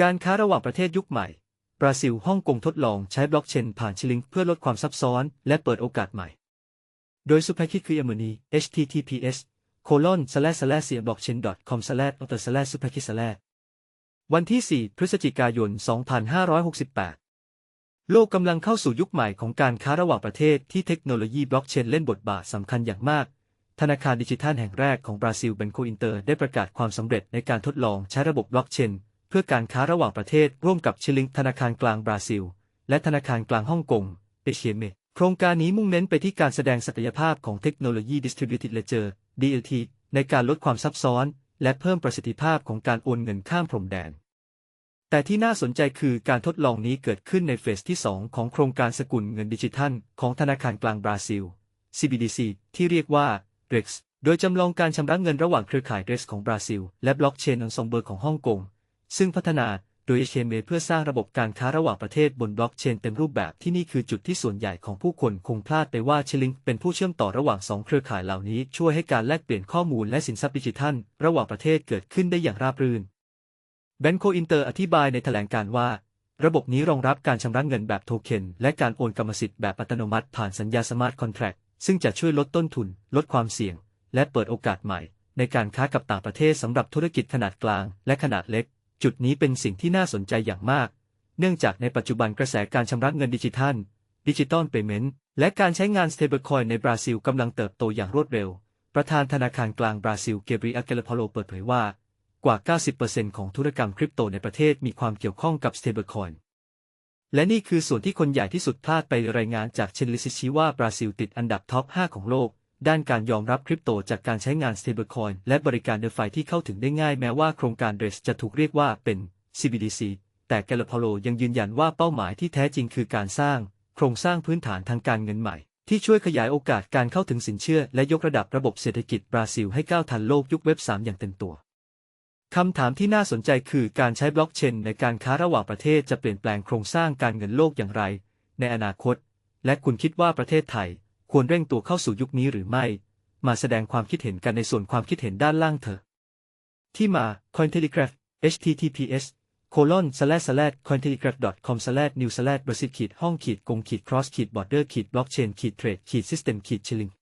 การค้าระหว่างประเทศยุคใหม่ บราซิลฮ่องกงทดลองใช้บล็อกเชนผ่านชิลิงเพื่อลดความซับซ้อนและเปิดโอกาสใหม่ โดยสุภกิจคืออมนี https colon slash slash blockchain com slash author slash สุภกิจ slash วันที่ 4 พฤศจิกายน 2568 โลกกำลังเข้าสู่ยุคใหม่ของการค้าระหว่างประเทศที่เทคโนโลยีบล็อกเชนเล่นบทบาทสำคัญอย่างมากธนาคารดิจิทัลแห่งแรกของบราซิลเบนโคอินเตอร์ได้ประกาศความสำเร็จในการทดลองใช้ระบบบล็อกเชน พื่อการค้าระหว่างประเทศร่วมกับชิลิงธนาคารกลางบราซิล และธนาคารกลางฮ่องกงเอเชียเมโครงการนี้มุ่งเน้นไปที่การแสดงศักยภาพของเทคโนโลยี Distributed Ledger DLT ในการลดความซับซ้อน และเพิ่มประสิทธิภาพของการโอนเงินข้ามพรมแดน แต่ที่น่าสนใจคือการทดลองนี้เกิดขึ้นในเฟสที่ 2 ของโครงการสกุลเงินดิจิทัล ของธนาคารกลางบราซิล CBDC ที่เรียกว่า REX โดยจำลองการชำระเงินระหว่างเครือข่าย REX ของบราซิล และบล็อกเชนอันซองเบอร์ของฮ่องกง ซึ่งพัฒนาโดยเอชเมเพื่อสร้างระบบการค้าระหว่างประเทศบนบล็อกเชนเต็มรูปแบบที่นี่คือจุดที่ส่วนใหญ่ของผู้คนคงพลาดไปว่าเชลิงเป็นผู้เชื่อมต่อระหว่างสองเครือข่ายเหล่านี้ ช่วยให้การแลกเปลี่ยนข้อมูลและสินทรัพย์ดิจิทัล ระหว่างประเทศเกิดขึ้นได้อย่างราบรื่นแบนโคอินเตอร์อธิบายในแถลงการว่า ระบบนี้รองรับการชำระเงินแบบโทเค็น และการโอนกรรมสิทธิ์แบบอัตโนมัติผ่านสัญญาสมาร์ทคอนแท็กซึ่งจะช่วยลดต้นทุน ลดความเสี่ยง และเปิดโอกาสใหม่ ในการค้ากับต่างประเทศสำหรับธุรกิจขนาดกลางและขนาดเล็ก จุดนี้เป็นสิ่งที่น่าสนใจอย่างมาก เนื่องจากในปัจจุบันกระแสการชำระเงินดิจิทัล ดิจิตอลเพย์เมนต์ และการใช้งาน stablecoin ในบราซิลกำลังเติบโตอย่างรวดเร็ว ประธานธนาคารกลางบราซิลเกบริอาเกลพโลเปิดเผยว่ากว่า 90%ของธุรกรรมคริปโตในประเทศมีความเกี่ยวข้องกับ stablecoin และนี่คือส่วนที่คนใหญ่ที่สุดพลาดไปรายงานจากเชนลิซิชีว่าบราซิลติดอันดับท็อป 5 ของโลก ด้านการยอมรับคริปโตจากการใช้งาน stablecoin และบริการเดฟไที่เข้าถึงได้ง่ายแม้ว่าโครงการ RES จะถูกเรียกว่าเป็น CBDC แต่แกลพโลยังยืนยันว่าเป้าหมายที่แท้จริงคือการสร้าง โครงสร้างพื้นฐานทางการเงินใหม่ ที่ช่วยขยายโอกาสการเข้าถึงสินเชื่อ และยกระดับระบบเศรษฐกิจบราซิลให้ก้าวทันโลกยุคเว็บ 3 อย่างเต็มตัวคำถามที่น่าสนใจคือการใช้บล็อกเชนในการค้าระหว่างประเทศจะเปลี่ยนแปลงโครงสร้างการเงินโลกอย่างไร ในอนาคต และคุณคิดว่าประเทศไทย ควรเร่งตัวเข้าสู่ยุคนี้หรือไม่ มาแสดงความคิดเห็นกันในส่วนความคิดเห็นด้านล่างเถอะ ที่มา Cointelegraph https colon slash slash cointelegraph com slash new slash บริษัทขีดห้องขีดกงขีด cross ขีด border ขีด blockchain ขีด trade ขีด system ขีด chilling